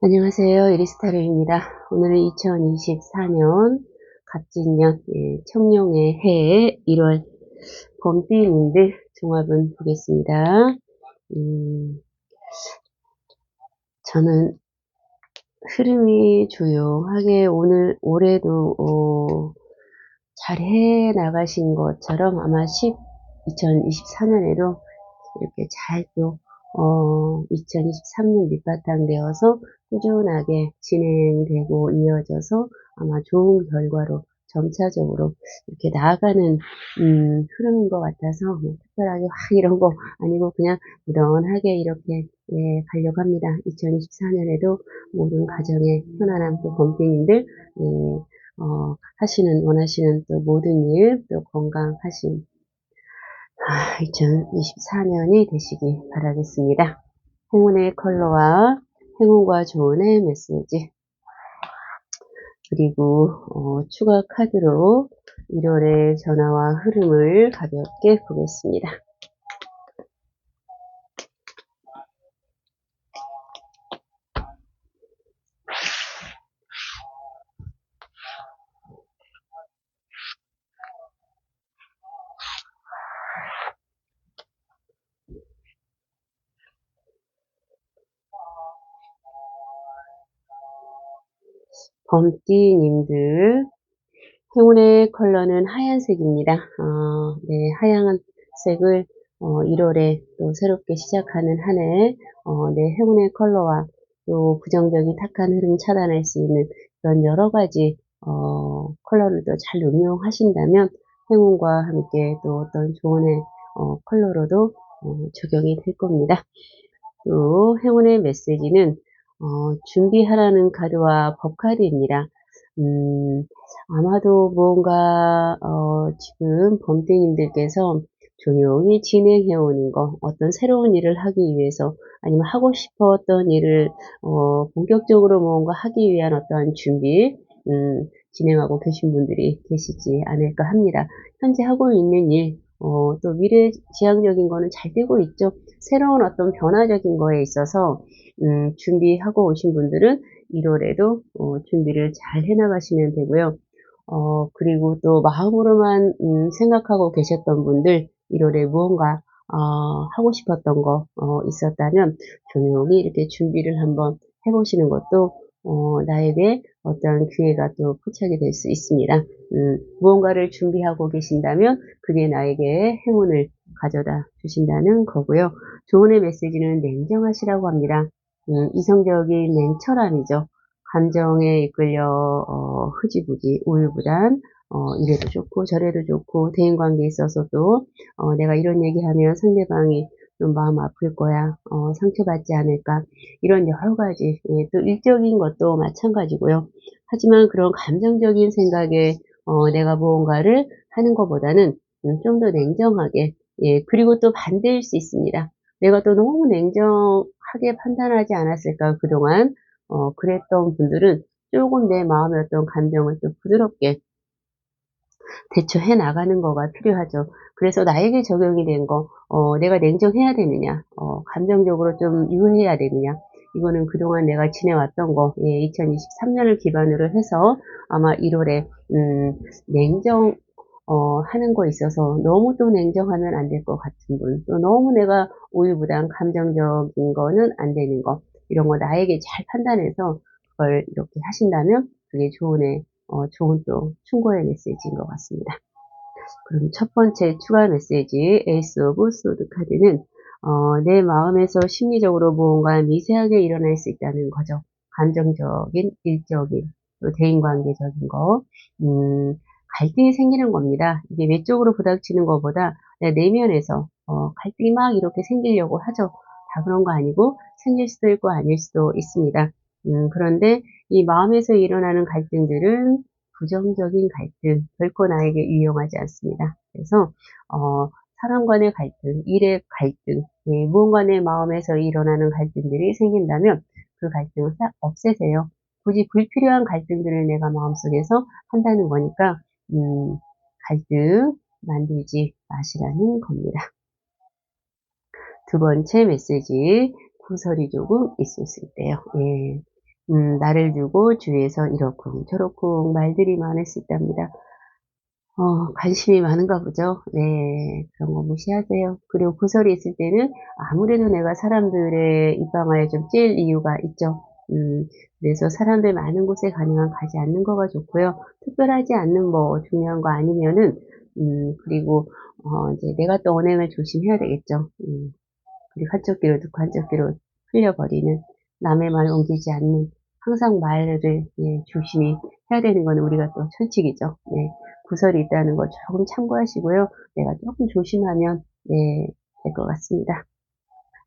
안녕하세요. 이리스타르입니다. 오늘은 2024년 갑진년 예, 청룡의 해 1월 봄띠님들 종합은 보겠습니다. 음, 저는 흐름이 조용하게 오늘 올해도 어, 잘해 나가신 것처럼 아마 10, 2024년에도 이렇게 잘또 어, 2023년 밑바탕 되어서 꾸준하게 진행되고 이어져서 아마 좋은 결과로 점차적으로 이렇게 나아가는 음, 흐름인 것 같아서 뭐 특별하게 확 이런 거 아니고 그냥 무던하게 이렇게 예, 가려고 합니다. 2024년에도 모든 가정의 편안함 또 범핑인들 예, 어, 하시는 원하시는 또 모든 일 또 건강하신 2024년이 아, 되시기 바라겠습니다. 행운의 컬러와 행운과 조언의 메시지 그리고 어, 추가 카드로 1월의 전화와 흐름을 가볍게 보겠습니다. 범띠님들 행운의 컬러는 하얀색입니다. 어, 네, 하얀색을 어, 1월에 또 새롭게 시작하는 한 해, 어, 네, 행운의 컬러와 또 부정적인 탁한 흐름 차단할 수 있는 그런 여러 가지 어, 컬러를 또 잘 응용하신다면 행운과 함께 또 어떤 조언의 어, 컬러로도 어, 적용이 될 겁니다. 또 행운의 메시지는 어, 준비하라는 카드와 법카드입니다. 음, 아마도 뭔가 어, 지금 범대님들께서 조용히 진행해 오는 거, 어떤 새로운 일을 하기 위해서 아니면 하고 싶었던 일을 어, 본격적으로 뭔가 하기 위한 어떠한 준비 음, 진행하고 계신 분들이 계시지 않을까 합니다. 현재 하고 있는 일, 어, 또 미래 지향적인 거는 잘 되고 있죠. 새로운 어떤 변화적인 거에 있어서 음, 준비하고 오신 분들은 1월에도 어, 준비를 잘 해나가시면 되고요. 어, 그리고 또 마음으로만 음, 생각하고 계셨던 분들 1월에 무언가 어, 하고 싶었던 거 어, 있었다면 조용히 이렇게 준비를 한번 해보시는 것도 어, 나에게 어떤 기회가 또 포착이 될 수 있습니다. 음, 무언가를 준비하고 계신다면 그게 나에게 행운을 가져다 주신다는 거고요. 조언의 메시지는 냉정하시라고 합니다. 음, 이성적인 냉철함이죠. 감정에 이끌려 어, 흐지부지 우유부단 어, 이래도 좋고 저래도 좋고 대인관계에 있어서도 어, 내가 이런 얘기하면 상대방이 좀 마음 아플 거야 어, 상처받지 않을까 이런 여러 가지 예, 또 일적인 것도 마찬가지고요. 하지만 그런 감정적인 생각에 어, 내가 무언가를 하는 것보다는 음, 좀더 냉정하게 예, 그리고 또 반대일 수 있습니다. 내가 또 너무 냉정하게 판단하지 않았을까 그동안 어, 그랬던 분들은 조금 내 마음의 어떤 감정을 또 부드럽게 대처해 나가는 거가 필요하죠. 그래서 나에게 적용이 된 거, 어, 내가 냉정해야 되느냐, 어, 감정적으로 좀 유해해야 되느냐, 이거는 그동안 내가 지내왔던 거, 예, 2023년을 기반으로 해서 아마 1월에, 음, 냉정, 어, 하는 거 있어서 너무 또 냉정하면 안 될 것 같은 분, 또 너무 내가 우유부단 감정적인 거는 안 되는 거, 이런 거 나에게 잘 판단해서 그걸 이렇게 하신다면 그게 좋은 애, 어, 좋은 또 충고의 메시지인 것 같습니다. 그럼 첫 번째 추가 메시지 에이스 오브 소드 카드는 어, 내 마음에서 심리적으로 무언가 미세하게 일어날 수 있다는 거죠. 감정적인, 일적인, 또 대인관계적인 거, 음, 갈등이 생기는 겁니다. 이게 외적으로 부닥치는 것보다 내면에서 어, 갈등이 막 이렇게 생기려고 하죠. 다 그런 거 아니고 생길 수도 있고 아닐 수도 있습니다. 음, 그런데 이 마음에서 일어나는 갈등들은 부정적인 갈등, 결코 나에게 유용하지 않습니다. 그래서 어, 사람 간의 갈등, 일의 갈등, 예, 무언가 내 마음에서 일어나는 갈등들이 생긴다면 그 갈등을 싹 없애세요. 굳이 불필요한 갈등들을 내가 마음속에서 한다는 거니까 음, 갈등 만들지 마시라는 겁니다. 두 번째 메시지 구설이 조금 있을 수 있대요. 예. 음, 나를 두고 주위에서 이렇쿵 저렇쿵 말들이 많았었답니다. 어, 관심이 많은가 보죠. 네, 그런 거 무시하세요. 그리고 구설이 있을 때는 아무래도 내가 사람들의 입방아에 좀 찔 이유가 있죠. 음, 그래서 사람들 많은 곳에 가능한 가지 않는 거가 좋고요. 특별하지 않는 뭐 중요한 거 아니면은, 음, 그리고, 어, 이제 내가 또 언행을 조심해야 되겠죠. 음, 그리고 한쪽 귀로 듣고 한쪽 귀로 흘려버리는, 남의 말 옮기지 않는, 항상 말을 예, 조심히 해야 되는 거는 우리가 또 철칙이죠. 네. 구설이 있다는 거 조금 참고하시고요. 내가 조금 조심하면 네, 될것 같습니다.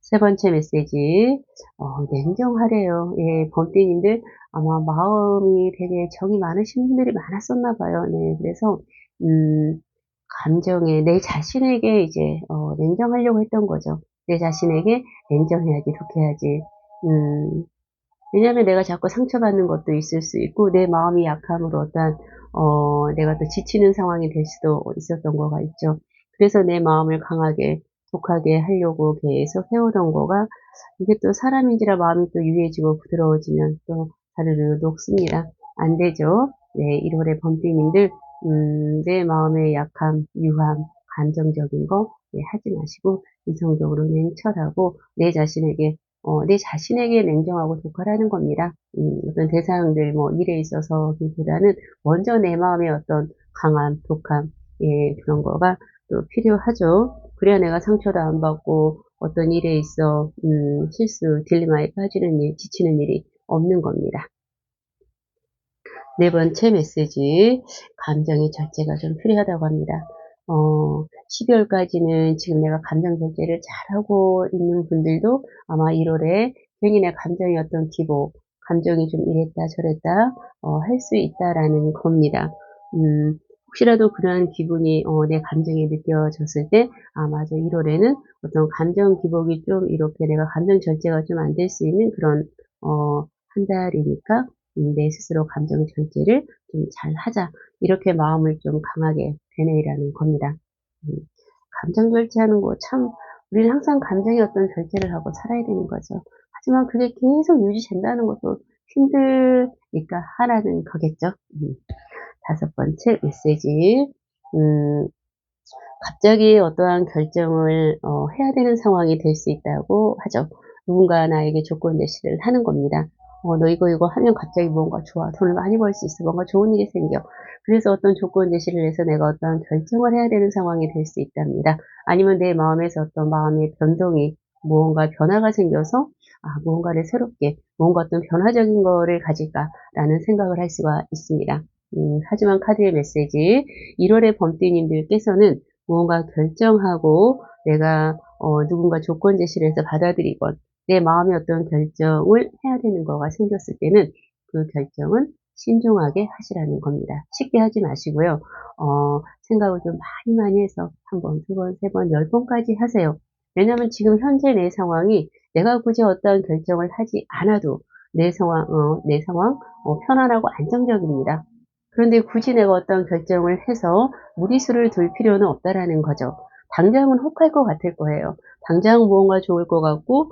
세 번째 메시지 어, 냉정하래요. 예, 범띠님들 아마 마음이 되게 정이 많으신 분들이 많았었나 봐요. 네, 그래서 음, 감정에 내 자신에게 이제 어, 냉정하려고 했던 거죠. 내 자신에게 냉정해야지, 이렇게 해야지. 음, 왜냐하면 내가 자꾸 상처받는 것도 있을 수 있고 내 마음이 약함으로 어떤 어, 내가 또 지치는 상황이 될 수도 있었던 거가 있죠. 그래서 내 마음을 강하게 독하게 하려고 계속 해오던 거가 이게 또 사람인지라 마음이 또 유해지고 부드러워지면 또 다르르 녹습니다. 안 되죠. 네, 1월의 범띠님들 음, 내 마음의 약함, 유함, 감정적인 거 네, 하지 마시고 이성적으로 냉철하고 내 자신에게 어, 내 자신에게 냉정하고 독하라는 겁니다. 음, 어떤 대상들, 뭐, 일에 있어서보다는 먼저 내 마음의 어떤 강함, 독함, 예, 그런 거가 또 필요하죠. 그래야 내가 상처도 안 받고 어떤 일에 있어, 음, 실수, 딜레마에 빠지는 일, 지치는 일이 없는 겁니다. 네 번째 메시지, 감정의 절제가 좀 필요하다고 합니다. 어, 12월까지는 지금 내가 감정 절제를 잘하고 있는 분들도 아마 1월에 괜히 내 감정이 어떤 기복, 감정이 좀 이랬다 저랬다 어, 할 수 있다라는 겁니다. 음, 혹시라도 그러한 기분이 어, 내 감정이 느껴졌을 때, 아 맞아 1월에는 어떤 감정 기복이 좀 이렇게 내가 감정 절제가 좀 안 될 수 있는 그런 어, 한 달이니까 음, 내 스스로 감정 절제를 좀 잘 하자. 이렇게 마음을 좀 강하게 되뇌이라는 겁니다. 음, 감정 절제하는 거 참, 우리는 항상 감정의 어떤 절제를 하고 살아야 되는 거죠. 하지만 그게 계속 유지된다는 것도 힘들니까 하라는 거겠죠. 음, 다섯 번째 메시지. 음, 갑자기 어떠한 결정을 어, 해야 되는 상황이 될 수 있다고 하죠. 누군가 나에게 조건 제시를 하는 겁니다. 어, 너 이거 이거 하면 갑자기 뭔가 좋아. 돈을 많이 벌 수 있어. 뭔가 좋은 일이 생겨. 그래서 어떤 조건 제시를 해서 내가 어떤 결정을 해야 되는 상황이 될 수 있답니다. 아니면 내 마음에서 어떤 마음의 변동이 무언가 변화가 생겨서 아, 무언가를 새롭게 뭔가 어떤 변화적인 거를 가질까라는 생각을 할 수가 있습니다. 음, 하지만 카드의 메시지 1월의 범띠님들께서는 무언가 결정하고 내가 어, 누군가 조건 제시를 해서 받아들이건 내 마음의 어떤 결정을 해야 되는 거가 생겼을 때는 그 결정은 신중하게 하시라는 겁니다. 쉽게 하지 마시고요. 어, 생각을 좀 많이 많이 해서 한 번, 두 번, 세 번, 열 번까지 하세요. 왜냐하면 지금 현재 내 상황이 내가 굳이 어떤 결정을 하지 않아도 내 상황, 어, 내 상황 어, 편안하고 안정적입니다. 그런데 굳이 내가 어떤 결정을 해서 무리수를 둘 필요는 없다라는 거죠. 당장은 혹할 것 같을 거예요. 당장 무언가 좋을 것 같고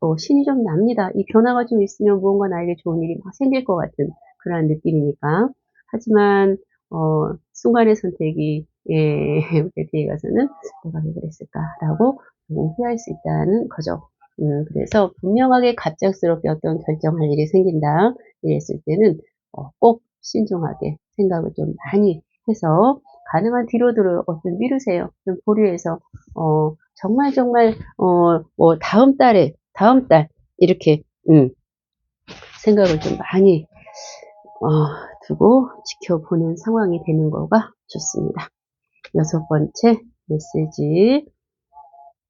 어, 신이 좀 납니다. 이 변화가 좀 있으면 무언가 나에게 좋은 일이 막 생길 것 같은 그런 느낌이니까. 하지만 어, 순간의 선택이 예, 뒤에 가서는 내가 왜 그랬을까라고 후회할 수 있다는 거죠. 음, 그래서 분명하게 갑작스럽게 어떤 결정할 일이 생긴다 이랬을 때는 어, 꼭 신중하게 생각을 좀 많이 해서 가능한 뒤로 들어 어떤 미루세요. 좀 보류해서 어, 정말 정말 어, 뭐 다음 달에 다음 달 이렇게 음, 생각을 좀 많이 어, 두고 지켜보는 상황이 되는 거가 좋습니다. 여섯 번째 메시지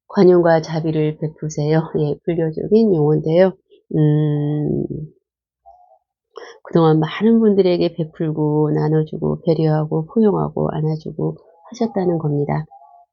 관용과 자비를 베푸세요. 예, 불교적인 용어인데요. 음, 그동안 많은 분들에게 베풀고 나눠주고 배려하고 포용하고 안아주고 하셨다는 겁니다.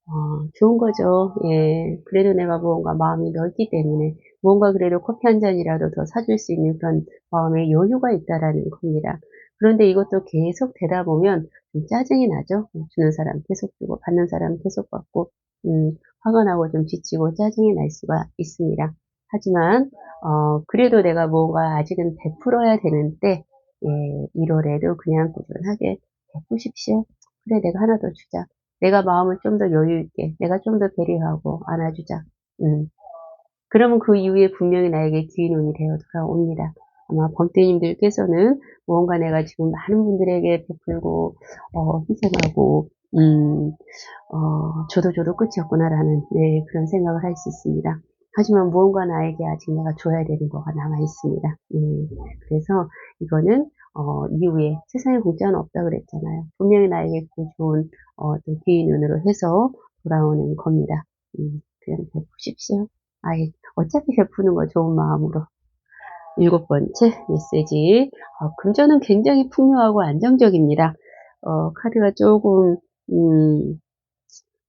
어, 좋은 거죠. 예. 그래도 내가 무언가 마음이 넓기 때문에 무언가 그래도 커피 한 잔이라도 더 사줄 수 있는 그런 마음의 여유가 있다라는 겁니다. 그런데 이것도 계속 되다 보면 좀 짜증이 나죠. 주는 사람 계속 주고 받는 사람 계속 받고 음, 화가 나고 좀 지치고 짜증이 날 수가 있습니다. 하지만 어, 그래도 내가 뭔가 아직은 베풀어야 되는데, 예, 1월에도 그냥 꾸준하게 베푸십시오. 그래, 내가 하나 더 주자. 내가 마음을 좀 더 여유 있게, 내가 좀 더 배려하고 안아주자. 음. 그러면 그 이후에 분명히 나에게 귀인운이 되어 돌아옵니다. 아마 범대님들께서는 무언가 내가 지금 많은 분들에게 베풀고, 어, 희생하고, 음, 어, 저도 저도 끝이 없구나라는, 네, 그런 생각을 할 수 있습니다. 하지만 무언가 나에게 아직 내가 줘야 되는 거가 남아 있습니다. 네, 그래서 이거는, 어, 이후에 세상에 공짜는 없다 그랬잖아요. 분명히 나에게 그 좋은, 어, 또 귀인 눈으로 해서 돌아오는 겁니다. 음, 그냥 베푸십시오. 아예, 어차피 베푸는 거 좋은 마음으로. 일곱 번째 메시지. 어, 금전은 굉장히 풍요하고 안정적입니다. 어, 카드가 조금, 음,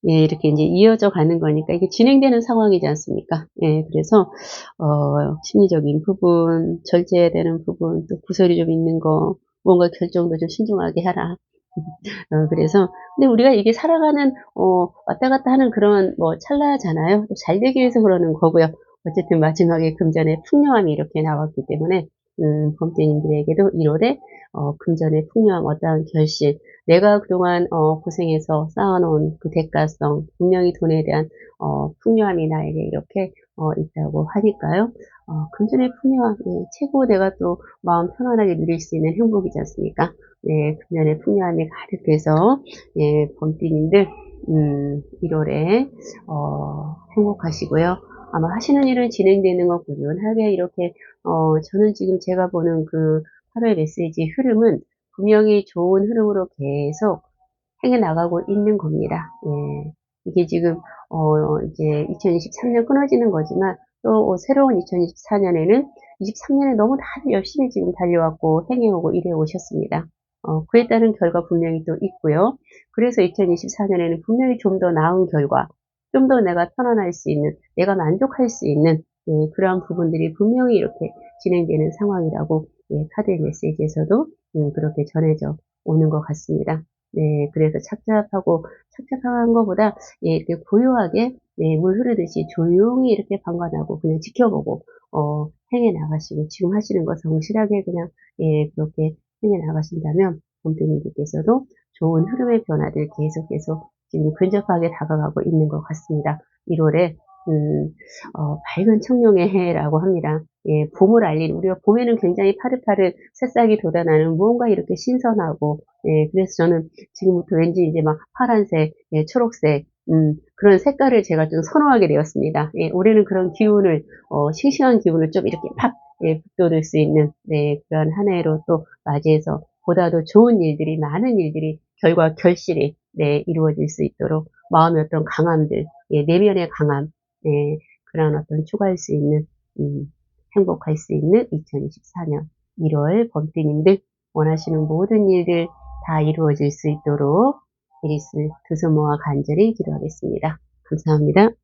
예, 이렇게 이제 이어져 가는 거니까 이게 진행되는 상황이지 않습니까? 예, 그래서, 어, 심리적인 부분, 절제해야 되는 부분, 또 구설이 좀 있는 거, 뭔가 결정도 좀 신중하게 하라. 어, 그래서, 근데 우리가 이게 살아가는, 어, 왔다 갔다 하는 그런 뭐 찰나잖아요. 잘 되기 위해서 그러는 거고요. 어쨌든 마지막에 금전의 풍요함이 이렇게 나왔기 때문에 음, 범죄인들에게도 1월에 어, 금전의 풍요함, 어떠한 결실, 내가 그동안 어, 고생해서 쌓아놓은 그 대가성, 분명히 돈에 대한 어, 풍요함이 나에게 이렇게 어, 있다고 하니까요. 어, 금전의 풍요함, 예, 최고 내가 또 마음 편안하게 누릴 수 있는 행복이지 않습니까? 네, 금전의 풍요함이 가득해서 예, 범띠님들 음, 1월에 어, 행복하시고요. 아마 하시는 일은 진행되는 거 꾸준하게 이렇게 어 저는 지금 제가 보는 그 8월 메시지 흐름은 분명히 좋은 흐름으로 계속 행해 나가고 있는 겁니다. 예. 이게 지금 어 이제 2023년 끊어지는 거지만 또 새로운 2024년에는 23년에 너무 다들 열심히 지금 달려왔고 행해오고 일해 오셨습니다. 어, 그에 따른 결과 분명히 또 있고요. 그래서 2024년에는 분명히 좀 더 나은 결과, 좀 더 내가 편안할 수 있는, 내가 만족할 수 있는 예, 그러한 부분들이 분명히 이렇게 진행되는 상황이라고 예, 카드의 메시지에서도 음, 그렇게 전해져 오는 것 같습니다. 네, 그래서 착잡하고 착잡한 것보다 예, 이렇게 고요하게 네, 물 흐르듯이 조용히 이렇게 방관하고 그냥 지켜보고 어, 행해 나가시고 지금 하시는 거 성실하게 그냥 예, 그렇게 행해 나가신다면 본대님들께서도 좋은 흐름의 변화들 계속 계속 지금 근접하게 다가가고 있는 것 같습니다. 1월에 음, 어, 밝은 청룡의 해라고 합니다. 예, 봄을 알리는 우리가 봄에는 굉장히 파릇파릇 새싹이 돋아나는 무언가 이렇게 신선하고 예, 그래서 저는 지금부터 왠지 이제 막 파란색, 예, 초록색 음, 그런 색깔을 제가 좀 선호하게 되었습니다. 예, 올해는 그런 기운을 어, 싱싱한 기운을 좀 이렇게 팍 예, 북돋을 수 있는 네, 그런 한 해로 또 맞이해서 보다도 좋은 일들이 많은 일들이 결과 결실이 네, 이루어질 수 있도록 마음의 어떤 강함들, 예, 내면의 강함, 예, 그런 어떤 추가할 수 있는 음, 행복할 수 있는 2024년 1월 범띠님들 원하시는 모든 일들 다 이루어질 수 있도록 에리스 두소모와 간절히 기도하겠습니다. 감사합니다.